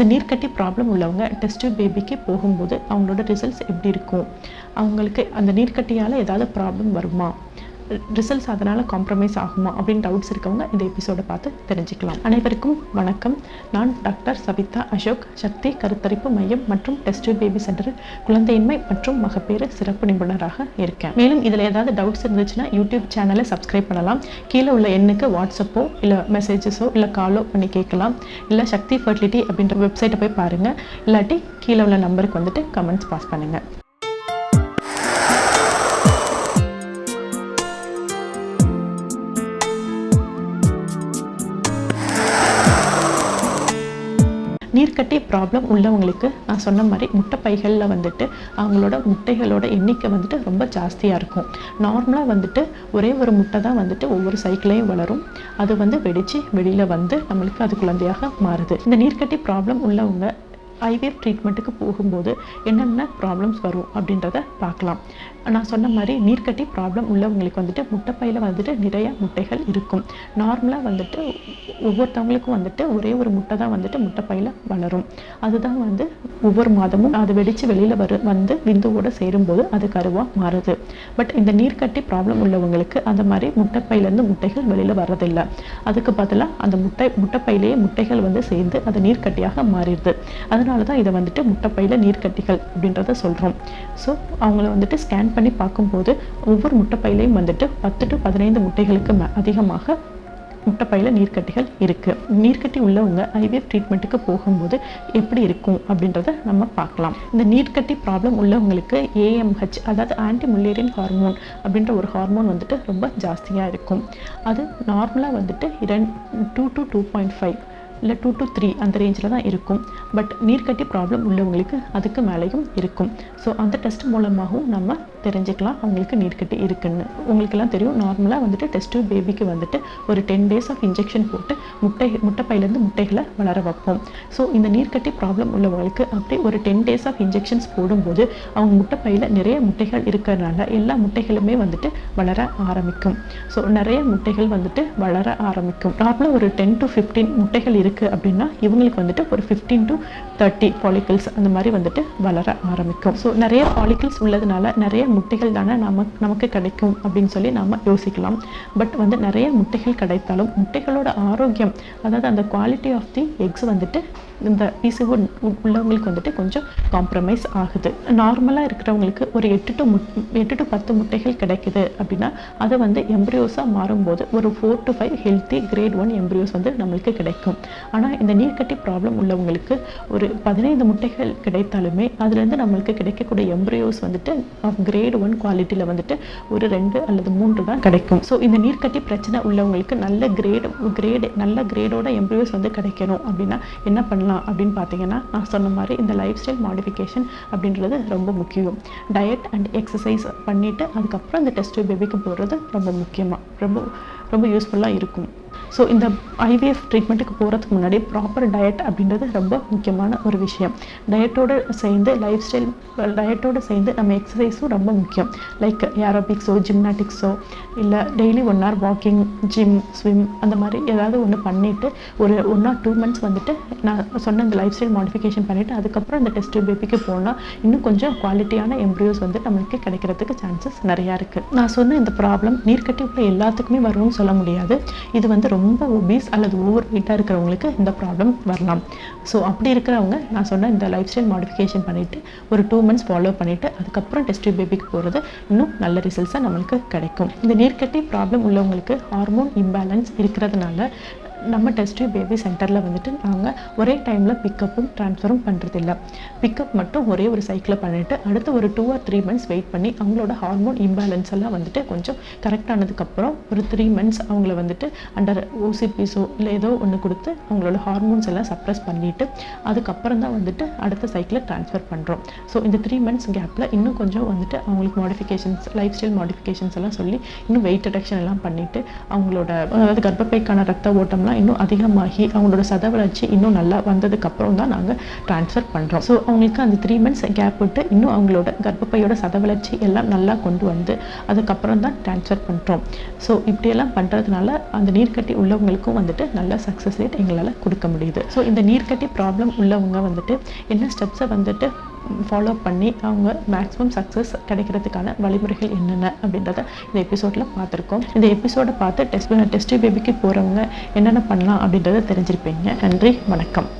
இந்த நீர்க்கட்டி ப்ராப்ளம் உள்ளவங்க டெஸ்ட் பேபிக்கு போகும்போது அவங்களோட ரிசல்ட்ஸ் எப்படி இருக்கும்? அவங்களுக்கு அந்த நீர்க்கட்டியால் ஏதாவது ப்ராப்ளம் வருமா? ரிசல்ட்ஸ் அதனால் காம்ப்ரமைஸ் ஆகுமா அப்படின்னு டவுட்ஸ் இருக்கவங்க இந்த எபிசோடை பார்த்து தெரிஞ்சுக்கலாம். அனைவருக்கும் வணக்கம். நான் டாக்டர் சபிதா அசோக். சக்தி கருத்தரிப்பு மையம் மற்றும் டெஸ்ட் பேபி சென்டர் குழந்தையின்மை மற்றும் மகப்பேறு சிறப்பு நிபுணராக இருக்கேன். மேலும் இதில் ஏதாவது டவுட்ஸ் இருந்துச்சுன்னா யூடியூப் சேனலை சப்ஸ்கிரைப் பண்ணலாம். கீழே உள்ள எண்ணுக்கு வாட்ஸ்அப்போ இல்லை மெசேஜஸோ இல்லை காலோ பண்ணி கேட்கலாம். இல்லை சக்தி ஃபர்டிலிட்டி அப்படின்ற வெப்சைட்டை போய் பாருங்கள் இல்லாட்டி கீழே உள்ள நம்பருக்கு வந்துட்டு கமெண்ட்ஸ் பாஸ் பண்ணுங்கள் நீர்க்கட்டி ப்ராப்ளம் உள்ளவங்களுக்கு நான் சொன்ன மாதிரி முட்டைப்பைகளில் வந்துட்டு அவங்களோட முட்டைகளோட எண்ணிக்கை வந்துட்டு ரொம்ப ஜாஸ்தியாக இருக்கும். நார்மலாக வந்துட்டு ஒரே ஒரு முட்டை தான் வந்துட்டு ஒவ்வொரு சைக்கிளையும் வளரும். அது வந்து வெடித்து வெளியில் வந்து நம்மளுக்கு அது குழந்தையாக மாறுது. இந்த நீர்க்கட்டி ப்ராப்ளம் உள்ளவங்க ஐவிஎஃப் ட்ரீட்மெண்ட்டுக்கு போகும்போது என்னென்ன ப்ராப்ளம்ஸ் வரும் அப்படின்றத பார்க்கலாம். நான் சொன்ன மாதிரி நீர்க்கட்டி ப்ராப்ளம் உள்ளவங்களுக்கு வந்துட்டு முட்டைப்பையில் வந்துட்டு நிறைய முட்டைகள் இருக்கும். நார்மலாக வந்துட்டு ஒவ்வொருத்தவங்களுக்கும் வந்துட்டு ஒரே ஒரு முட்டை தான் வந்துட்டு முட்டைப்பையில் வளரும். அதுதான் வந்து ஒவ்வொரு மாதமும் அது வெடித்து வெளியில் வரு வந்து விந்துவோடு சேரும்போது அது கருவாக மாறுது. பட் இந்த நீர்க்கட்டி ப்ராப்ளம் உள்ளவங்களுக்கு அந்த மாதிரி முட்டைப்பையிலேருந்து முட்டைகள் வெளியில் வர்றதில்லை. அதுக்கு பதிலாக அந்த முட்டை முட்டைப்பையிலேயே முட்டைகள் வந்து சேர்ந்து அது நீர்க்கட்டியாக மாறிடுது. அதனால் அதனால தான் இதை வந்துட்டு முட்டைப்பையில் நீர்க்கட்டிகள் அப்படின்றத சொல்கிறோம் ஸோ அவங்கள வந்துட்டு ஸ்கேன் பண்ணி பார்க்கும்போது ஒவ்வொரு முட்டைப்பையிலையும் வந்துட்டு பத்து டு பதினைந்து முட்டைகளுக்கு அதிகமாக முட்டைப்பையில் நீர்க்கட்டிகள் இருக்குது நீர்க்கட்டி உள்ளவங்க ஐவிஎஃப் ட்ரீட்மெண்ட்டுக்கு போகும்போது எப்படி இருக்கும் அப்படின்றத நம்ம பார்க்கலாம். இந்த நீர்க்கட்டி ப்ராப்ளம் உள்ளவங்களுக்கு ஏஎம்ஹெச் அதாவது ஆன்டி முல்லேரியன் ஹார்மோன் அப்படின்ற ஒரு ஹார்மோன் வந்துட்டு ரொம்ப ஜாஸ்தியாக இருக்கும். அது நார்மலாக வந்துட்டு இரண்டு two to two point five இல்லை டூ டு த்ரீ அந்த ரேஞ்சில் தான் இருக்கும். பட் நீர்க்கட்டி ப்ராப்ளம் உள்ளவங்களுக்கு அதுக்கு மேலேயும் இருக்கும். ஸோ அந்த டெஸ்ட் மூலமாகவும் நம்ம தெரிஞ்சுக்கலாம் அவங்களுக்கு நீர்க்கட்டி இருக்குன்னு. உங்களுக்கெல்லாம் தெரியும் நார்மலாக வந்துட்டு டெஸ்ட் பேபிக்கு வந்துட்டு ஒரு டென் டேஸ் ஆஃப் இன்ஜெக்ஷன் போட்டு முட்டை முட்டைப்பையிலேருந்து முட்டைகளை வளர வைப்போம். ஸோ இந்த நீர்க்கட்டி ப்ராப்ளம் உள்ளவங்களுக்கு அப்படியே ஒரு டென் டேஸ் ஆஃப் இன்ஜெக்ஷன்ஸ் போடும்போது அவங்க முட்டைப்பையில் நிறைய முட்டைகள் இருக்கிறதுனால எல்லா முட்டைகளுமே வந்துட்டு வளர ஆரம்பிக்கும். ஸோ நிறைய முட்டைகள் வந்துட்டு வளர ஆரம்பிக்கும். நார்மலாக ஒரு டென் டு ஃபிஃப்டீன் முட்டைகள் இருக்குது அப்படின்னா இவங்களுக்கு வந்துட்டு ஒரு ஃபிஃப்டீன் டு தேர்ட்டி பாலிக்கிள்ஸ் அந்த மாதிரி வந்துட்டு வளர ஆரம்பிக்கும். ஸோ நிறைய பாலிக்கிள்ஸ் உள்ளதுனால நிறைய முட்டைகள் தானே நமக்கு நமக்கு கிடைக்கும் அப்படின்னு சொல்லி நாம் யோசிக்கலாம். பட் வந்து நிறைய முட்டைகள் கிடைத்தாலும் முட்டைகளோட ஆரோக்கியம் அதாவது அந்த குவாலிட்டி ஆஃப் தி எக்ஸ் வந்துட்டு இந்த பிசிஓ உள்ளவங்களுக்கு வந்துட்டு கொஞ்சம் காம்ப்ரமைஸ் ஆகுது. நார்மலாக இருக்கிறவங்களுக்கு ஒரு எட்டு டு முட் எட்டு டு பத்து முட்டைகள் கிடைக்குது அப்படின்னா அதை வந்து எம்ப்ரியோஸாக மாறும்போது ஒரு four to five healthy grade one embryos வந்து நம்மளுக்கு கிடைக்கும். ஆனால் இந்த நீர்க்கட்டி ப்ராப்ளம் உள்ளவங்களுக்கு ஒரு பதினைந்து முட்டைகள் கிடைத்தாலுமே அதுலேருந்து நம்மளுக்கு கிடைக்கக்கூடிய எம்ப்ரியோஸ் வந்துட்டு ஆஃப் கிரேட் ஒன் குவாலிட்டியில் வந்துட்டு ஒரு ரெண்டு அல்லது மூன்று தான் கிடைக்கும். ஸோ இந்த நீர்க்கட்டி பிரச்சனை உள்ளவங்களுக்கு நல்ல கிரேட் கிரேடு நல்ல கிரேடோட எம்ப்ரியோஸ் வந்து கிடைக்கணும். அப்படின்னா என்ன பண்ணலாம் அப்படின்னு பார்த்தீங்கன்னா நான் சொன்ன மாதிரி இந்த லைஃப் ஸ்டைல் மாடிஃபிகேஷன் அப்படின்றது ரொம்ப முக்கியம். டயட் அண்ட் எக்ஸசைஸ் பண்ணிவிட்டு அதுக்கப்புறம் இந்த டெஸ்ட் பேபிக்கு போடுறது ரொம்ப முக்கியமாக ரொம்ப ரொம்ப யூஸ்ஃபுல்லாக இருக்கும். ஸோ இந்த ஐவிஎஃப் ட்ரீட்மெண்ட்டுக்கு போகிறதுக்கு முன்னாடி ப்ராப்பர் டயட் அப்படின்றது ரொம்ப முக்கியமான ஒரு விஷயம். டயட்டோடு சேர்ந்து லைஃப் ஸ்டைல் டயட்டோடு சேர்ந்து நம்ம எக்ஸசைஸும் ரொம்ப முக்கியம். லைக் ஏரோபிக்ஸோ ஜிம்னாட்டிக்ஸோ இல்லை daily one hour walking gym swim அந்த மாதிரி ஏதாவது ஒன்று பண்ணிவிட்டு ஒரு ஒன் ஆர் டூ மந்த்ஸ் வந்துட்டு நான் சொன்ன இந்த லைஃப் ஸ்டைல் மாடிஃபிகேஷன் பண்ணிவிட்டு அதுக்கப்புறம் இந்த டெஸ்ட் பேபிக்கு போனால் இன்னும் கொஞ்சம் குவாலிட்டியான எம்ப்ரியோஸ் வந்து நம்மளுக்கு கிடைக்கிறதுக்கு சான்சஸ் நிறையா இருக்குது நான் சொன்ன இந்த ப்ராப்ளம் நீர்க்கட்டி உள்ள எல்லாத்துக்குமே வரும்னு சொல்ல முடியாது. இது வந்து ரொம்ப ரொம்ப ஒபீஸ் அல்லது ஓவர் வெயிட்டாக இருக்கிறவங்களுக்கு இந்த ப்ராப்ளம் வரலாம். ஸோ அப்படி இருக்கிறவங்க நான் சொன்ன இந்த லைஃப் ஸ்டைல் மாடிஃபிகேஷன் பண்ணிவிட்டு ஒரு டூ மந்த்ஸ் ஃபாலோ பண்ணிவிட்டு அதுக்கப்புறம் டெஸ்ட் பேபிக்கு போகிறது இன்னும் நல்ல ரிசல்ட்ஸாக நம்மளுக்கு கிடைக்கும். இந்த நீர்க்கட்டி ப்ராப்ளம் உள்ளவங்களுக்கு ஹார்மோன் இம்பேலன்ஸ் இருக்கிறதுனால நம்ம டெஸ்ட் பேபி சென்டரில் வந்துட்டு நாங்கள் ஒரே டைமில் பிக்கப்பும் ட்ரான்ஸ்ஃபரும் பண்ணுறதில்ல பிக்கப் மட்டும் ஒரே ஒரு சைக்கிளில் பண்ணிவிட்டு அடுத்து ஒரு two or three months wait பண்ணி அவங்களோட ஹார்மோன் இம்பேலன்ஸ் எல்லாம் வந்துட்டு கொஞ்சம் கரெக்டானதுக்கப்புறம் ஒரு த்ரீ மந்த்ஸ் அவங்கள வந்துட்டு அண்டர் ஓசிபிஸோ இல்லை ஏதோ ஒன்று கொடுத்து அவங்களோட ஹார்மோன்ஸ் எல்லாம் சப்ரஸ் பண்ணிவிட்டு அதுக்கப்புறம் தான் வந்துட்டு அடுத்த சைக்கிளை ட்ரான்ஸ்ஃபர் பண்ணுறோம் ஸோ இந்த த்ரீ மந்த்ஸ் கேப்பில் இன்னும் கொஞ்சம் வந்துட்டு அவங்களுக்கு மாடிஃபிகேஷன்ஸ் லைஃப் ஸ்டைல் மாடிஃபிகேஷன்ஸ் எல்லாம் சொல்லி இன்னும் வெயிட் ரிடக்ஷன் எல்லாம் பண்ணிவிட்டு அவங்களோட அதாவது கர்ப்பப்பைக்கான ரத்த ஓட்டம்லாம் மாற்றம்லாம் இன்னும் அதிகமாகி அவங்களோட சத வளர்ச்சி இன்னும் நல்லா வந்ததுக்கப்புறம் தான் நாங்கள் ட்ரான்ஸ்ஃபர் பண்ணுறோம் ஸோ அவங்களுக்கு அந்த த்ரீ மந்த்ஸ் கேப் விட்டு இன்னும் அவங்களோட கர்ப்பப்பையோட சத வளர்ச்சி எல்லாம் நல்லா கொண்டு வந்து அதுக்கப்புறம் தான் ட்ரான்ஸ்ஃபர் பண்ணுறோம் ஸோ இப்படியெல்லாம் பண்ணுறதுனால அந்த நீர்க்கட்டி உள்ளவங்களுக்கும் வந்துட்டு நல்ல சக்ஸஸ் ரேட் எங்களால் கொடுக்க முடியுது. ஸோ இந்த நீர்க்கட்டி ப்ராப்ளம் உள்ளவங்க வந்துட்டு என்ன ஸ்டெப்ஸை வந்துட்டு ஃபாலோ பண்ணி அவங்க மேக்ஸிமம் சக்ஸஸ் கிடைக்கிறதுக்கான வழிமுறைகள் என்னென்ன அப்படின்றத இந்த எபிசோடில் பார்த்துருக்கோம். இந்த எபிசோடை பார்த்து டெஸ்ட் டெஸ்ட் பேபிக்கு போகிறவங்க என்னென்ன பண்ணலாம் அப்படின்றத தெரிஞ்சிருப்பீங்க. நன்றி வணக்கம்.